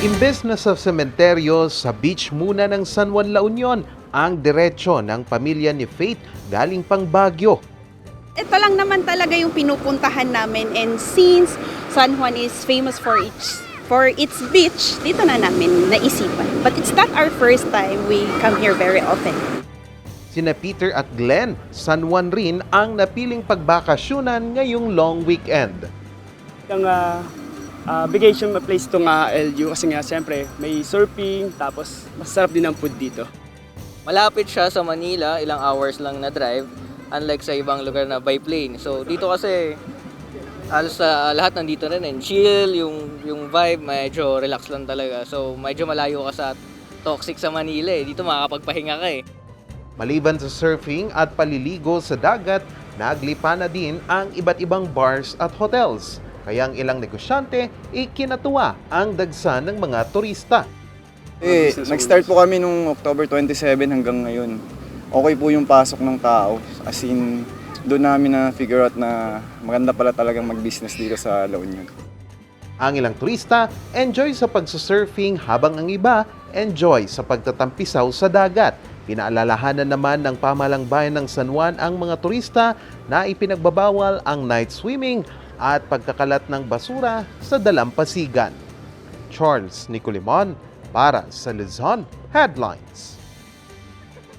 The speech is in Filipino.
Imbes na sa sementeryo, sa beach muna ng San Juan La Union ang diretsyo ng pamilya ni Faith galing pang Baguio. Ito lang naman talaga yung pinupuntahan namin and since San Juan is famous for its for its beach, dito na namin naisipan. But it's not our first time we come here very often. Sina Peter at Glenn, San Juan rin ang napiling pagbakasyonan ngayong long weekend. Ang ah, ah, vacation place to nga LU kasi nga siyempre may surfing tapos masarap din ang food dito. Malapit siya sa Manila, ilang hours lang na drive, unlike sa ibang lugar na by plane. So dito kasi halos sa lahat nandito rin and chill, yung yung vibe medyo relax lang talaga. So medyo malayo ka sa toxic sa Manila eh. Dito makakapagpahinga ka eh. Maliban sa surfing at paliligo sa dagat, naglipa na din ang iba't ibang bars at hotels. Kaya ang ilang negosyante, ikinatuwa ang dagsa ng mga turista. Eh, nag-start po kami nung October 27 hanggang ngayon. Okay po yung pasok ng tao. As in, doon namin na figure out na maganda pala talagang mag-business dito sa La Union. Ang ilang turista, enjoy sa pagsusurfing habang ang iba, enjoy sa pagtatampisaw sa dagat. Pinaalalahanan naman ng pamalang bayan ng San Juan ang mga turista na ipinagbabawal ang night swimming at pagkakalat ng basura sa dalampasigan. Charles Nicolimon para sa Luzon Headlines.